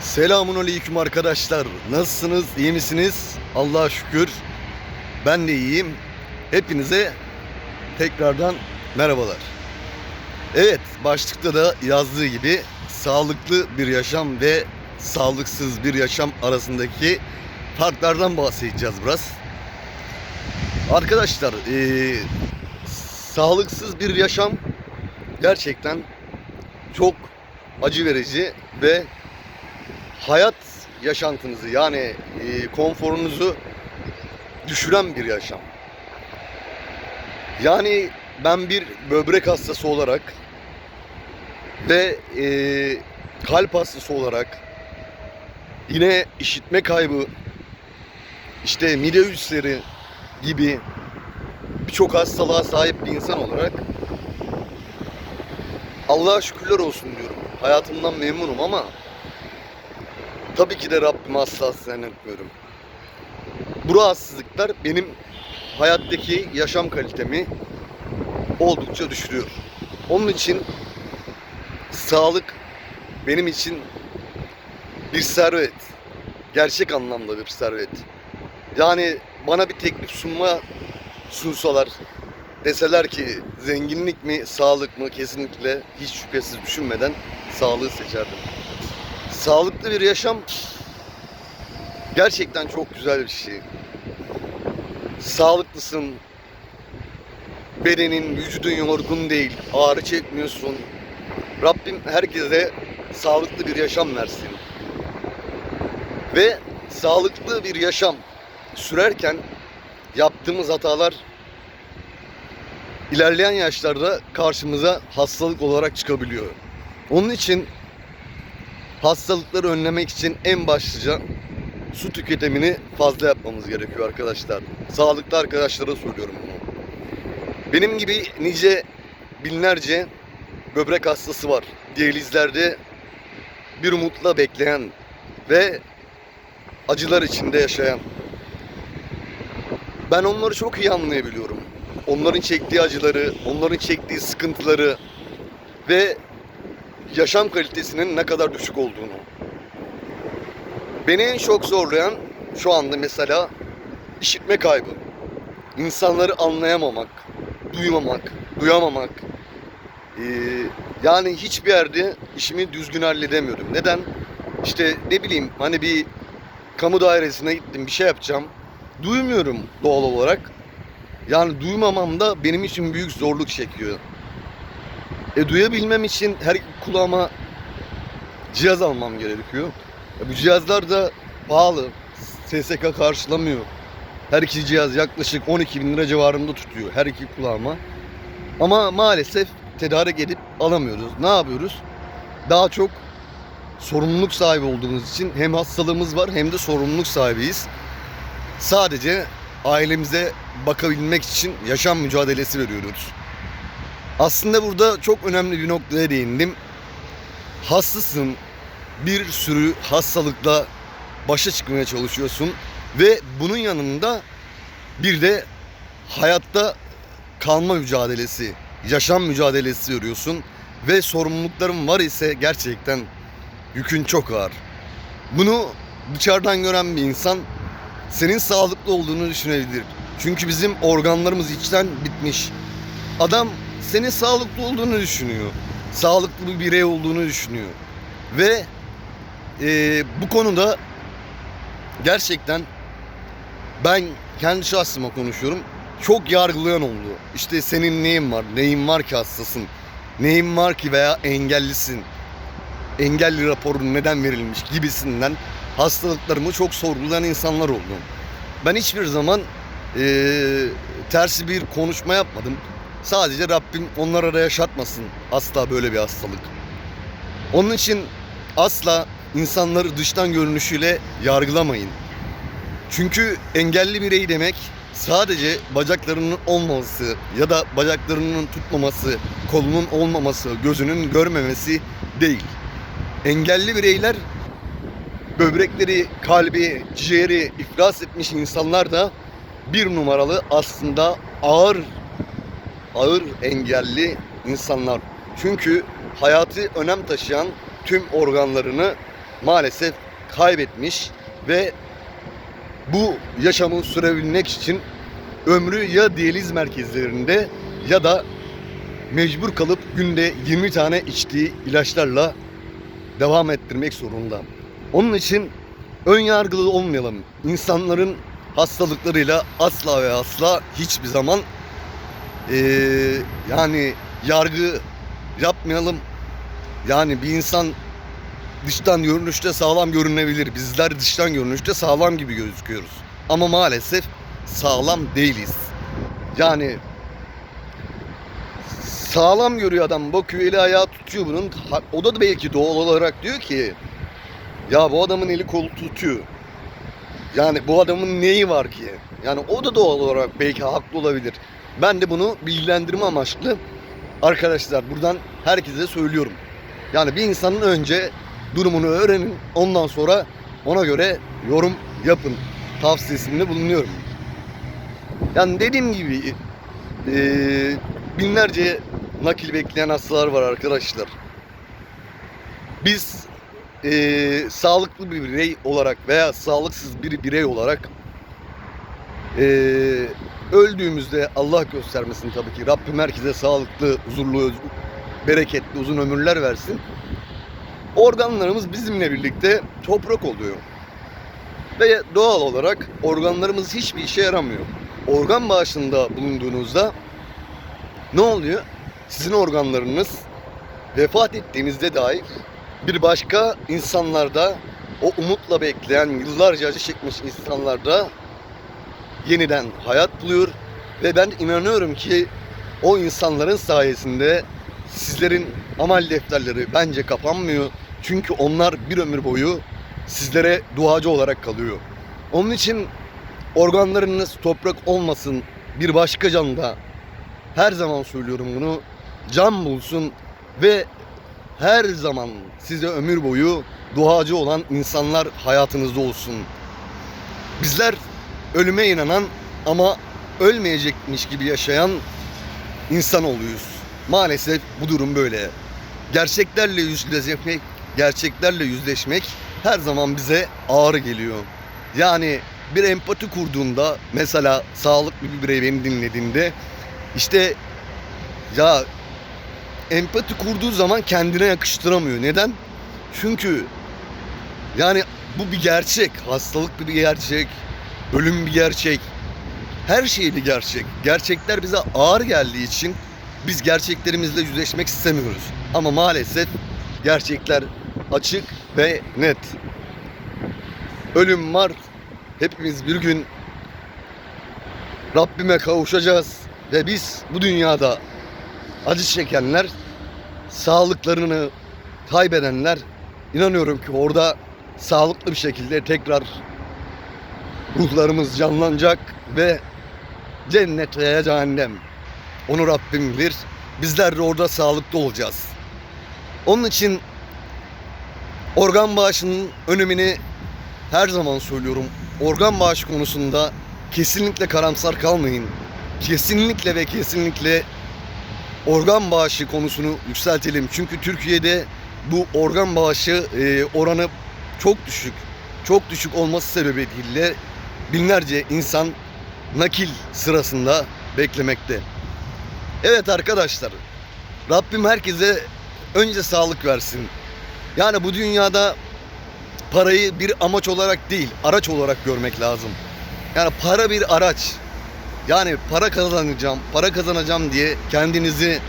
Selamun aleyküm arkadaşlar. Nasılsınız? İyi misiniz? Allah'a şükür. Ben de iyiyim. Hepinize tekrardan merhabalar. Evet, başlıkta da yazdığı gibi sağlıklı bir yaşam ve sağlıksız bir yaşam arasındaki farklardan bahsedeceğiz biraz. Arkadaşlar, eee, sağlıksız bir yaşam gerçekten çok acı verici ve hayat yaşantınızı yani e, konforunuzu düşüren bir yaşam. Yani ben bir böbrek hastası olarak ve e, kalp hastası olarak yine işitme kaybı işte mide ülseri gibi birçok hastalığa sahip bir insan olarak Allah'a şükürler olsun diyorum. Hayatımdan memnunum ama tabii ki de Rabbime asla etmiyorum. Bu rahatsızlıklar benim hayattaki yaşam kalitemi oldukça düşürüyor. Onun için sağlık benim için bir servet. Gerçek anlamda bir servet. Yani bana bir teklif sunma sunsalar deseler ki zenginlik mi sağlık mı kesinlikle hiç şüphesiz düşünmeden sağlığı seçerdim. Sağlıklı bir yaşam gerçekten çok güzel bir şey. Sağlıklısın. Bedenin, vücudun yorgun değil. Ağrı çekmiyorsun. Rabbim herkese sağlıklı bir yaşam versin. Ve sağlıklı bir yaşam sürerken yaptığımız hatalar ilerleyen yaşlarda karşımıza hastalık olarak çıkabiliyor. Onun için hastalıkları önlemek için en başlıca su tüketimini fazla yapmamız gerekiyor arkadaşlar. Sağlıklı arkadaşlara söylüyorum bunu. Benim gibi nice binlerce böbrek hastası var. Diyalizlerde bir umutla bekleyen ve acılar içinde yaşayan. Ben onları çok iyi anlayabiliyorum. Onların çektiği acıları, onların çektiği sıkıntıları ve yaşam kalitesinin ne kadar düşük olduğunu. Beni en çok zorlayan şu anda mesela işitme kaybı. İnsanları anlayamamak, duymamak, duyamamak. Ee, yani hiçbir yerde işimi düzgün halledemiyorum. Neden? İşte ne bileyim hani bir kamu dairesine gittim bir şey yapacağım. Duymuyorum doğal olarak. Yani duymamam da benim için büyük zorluk çekiyor. E duyabilmem için her kulağıma cihaz almam gerekiyor. E, bu cihazlar da pahalı. SSK karşılamıyor. Her iki cihaz yaklaşık 12 bin lira civarında tutuyor her iki kulağıma. Ama maalesef tedarik edip alamıyoruz. Ne yapıyoruz? Daha çok sorumluluk sahibi olduğumuz için hem hastalığımız var hem de sorumluluk sahibiyiz. Sadece ailemize bakabilmek için yaşam mücadelesi veriyoruz. Aslında burada çok önemli bir noktaya değindim. Hastasın, bir sürü hastalıkla başa çıkmaya çalışıyorsun ve bunun yanında bir de hayatta kalma mücadelesi, yaşam mücadelesi veriyorsun ve sorumlulukların var ise gerçekten yükün çok ağır. Bunu dışarıdan gören bir insan senin sağlıklı olduğunu düşünebilir. Çünkü bizim organlarımız içten bitmiş. Adam senin sağlıklı olduğunu düşünüyor. Sağlıklı bir birey olduğunu düşünüyor. Ve e, bu konuda gerçekten ben kendi şahsıma konuşuyorum. Çok yargılayan oldu. İşte senin neyin var? Neyin var ki hastasın? Neyin var ki veya engellisin? Engelli raporun neden verilmiş gibisinden hastalıklarımı çok sorgulayan insanlar oldu. Ben hiçbir zaman eee tersi bir konuşma yapmadım. Sadece Rabbim onlara da yaşatmasın asla böyle bir hastalık. Onun için asla insanları dıştan görünüşüyle yargılamayın. Çünkü engelli birey demek sadece bacaklarının olmaması ya da bacaklarının tutmaması, kolunun olmaması, gözünün görmemesi değil. Engelli bireyler böbrekleri, kalbi, ciğeri iflas etmiş insanlar da bir numaralı aslında ağır ağır engelli insanlar. Çünkü hayatı önem taşıyan tüm organlarını maalesef kaybetmiş ve bu yaşamı sürebilmek için ömrü ya diyaliz merkezlerinde ya da mecbur kalıp günde 20 tane içtiği ilaçlarla devam ettirmek zorunda. Onun için ön yargılı olmayalım. İnsanların hastalıklarıyla asla ve asla hiçbir zaman eee, yani yargı yapmayalım. Yani bir insan dıştan görünüşte sağlam görünebilir. Bizler dıştan görünüşte sağlam gibi gözüküyoruz. Ama maalesef sağlam değiliz. Yani sağlam görüyor adam bakıyor eli ayağı tutuyor bunun. O da belki doğal olarak diyor ki ya bu adamın eli kolu tutuyor. Yani bu adamın neyi var ki? Yani o da doğal olarak belki haklı olabilir. Ben de bunu bilgilendirme amaçlı arkadaşlar buradan herkese söylüyorum. Yani bir insanın önce durumunu öğrenin. Ondan sonra ona göre yorum yapın. Tavsiyesinde bulunuyorum. Yani dediğim gibi eee, binlerce nakil bekleyen hastalar var arkadaşlar. Biz eee, sağlıklı bir birey olarak veya sağlıksız bir birey olarak eee, öldüğümüzde Allah göstermesin tabii ki Rabbim herkese sağlıklı, huzurlu, bereketli, uzun ömürler versin. Organlarımız bizimle birlikte toprak oluyor. Ve doğal olarak organlarımız hiçbir işe yaramıyor. Organ bağışında bulunduğunuzda ne oluyor? Sizin organlarınız vefat ettiğinizde dahi bir başka insanlarda o umutla bekleyen yıllarca acı çekmiş insanlarda yeniden hayat buluyor ve ben inanıyorum ki o insanların sayesinde sizlerin amel defterleri bence kapanmıyor. Çünkü onlar bir ömür boyu sizlere duacı olarak kalıyor. Onun için organlarınız toprak olmasın bir başka canda her zaman söylüyorum bunu can bulsun ve her zaman size ömür boyu duacı olan insanlar hayatınızda olsun. Bizler ölüme inanan ama ölmeyecekmiş gibi yaşayan insan oluyoruz. Maalesef bu durum böyle. Gerçeklerle yüzleşmek, gerçeklerle yüzleşmek her zaman bize ağır geliyor. Yani bir empati kurduğunda mesela sağlıklı bir birey beni dinlediğinde işte ya empati kurduğu zaman kendine yakıştıramıyor. Neden? Çünkü yani bu bir gerçek. Hastalık bir gerçek. Ölüm bir gerçek. Her şey bir gerçek. Gerçekler bize ağır geldiği için biz gerçeklerimizle yüzleşmek istemiyoruz. Ama maalesef gerçekler açık ve net. Ölüm var. Hepimiz bir gün Rabbime kavuşacağız ve biz bu dünyada acı çekenler, sağlıklarını kaybedenler inanıyorum ki orada sağlıklı bir şekilde tekrar ruhlarımız canlanacak ve cennet veya cehennem onu Rabbim bilir. Bizler de orada sağlıklı olacağız. Onun için organ bağışının önemini her zaman söylüyorum. Organ bağışı konusunda kesinlikle karamsar kalmayın. Kesinlikle ve kesinlikle organ bağışı konusunu yükseltelim. Çünkü Türkiye'de bu organ bağışı e, oranı çok düşük. Çok düşük olması sebebiyle binlerce insan nakil sırasında beklemekte. Evet arkadaşlar. Rabbim herkese önce sağlık versin. Yani bu dünyada parayı bir amaç olarak değil, araç olarak görmek lazım. Yani para bir araç. Yani para kazanacağım, para kazanacağım diye kendinizi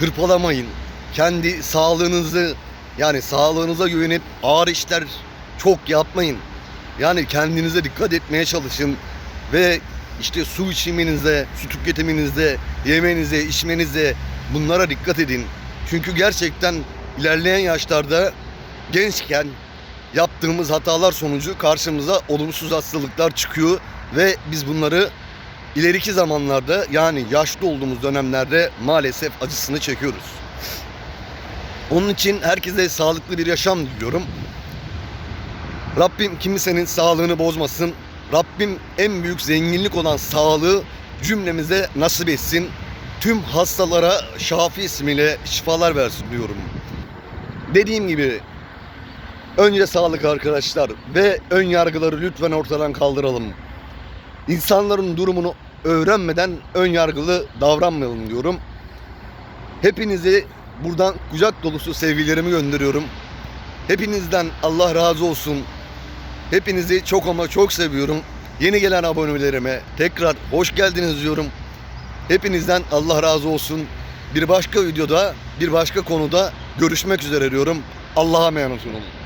hırpalamayın. Kendi sağlığınızı yani sağlığınıza güvenip ağır işler çok yapmayın. Yani kendinize dikkat etmeye çalışın ve işte su içiminize, su tüketiminizde, yemenize, içmenize bunlara dikkat edin. Çünkü gerçekten ilerleyen yaşlarda gençken yaptığımız hatalar sonucu karşımıza olumsuz hastalıklar çıkıyor ve biz bunları ileriki zamanlarda yani yaşlı olduğumuz dönemlerde maalesef acısını çekiyoruz. Onun için herkese sağlıklı bir yaşam diliyorum. Rabbim kimsenin sağlığını bozmasın. Rabbim en büyük zenginlik olan sağlığı cümlemize nasip etsin. Tüm hastalara Şafi ismiyle şifalar versin diyorum. Dediğim gibi Önce sağlık arkadaşlar ve ön yargıları lütfen ortadan kaldıralım. İnsanların durumunu öğrenmeden ön yargılı davranmayalım diyorum. Hepinizi buradan kucak dolusu sevgilerimi gönderiyorum. Hepinizden Allah razı olsun. Hepinizi çok ama çok seviyorum. Yeni gelen abonelerime tekrar hoş geldiniz diyorum. Hepinizden Allah razı olsun. Bir başka videoda, bir başka konuda görüşmek üzere diyorum. Allah'a emanet olun.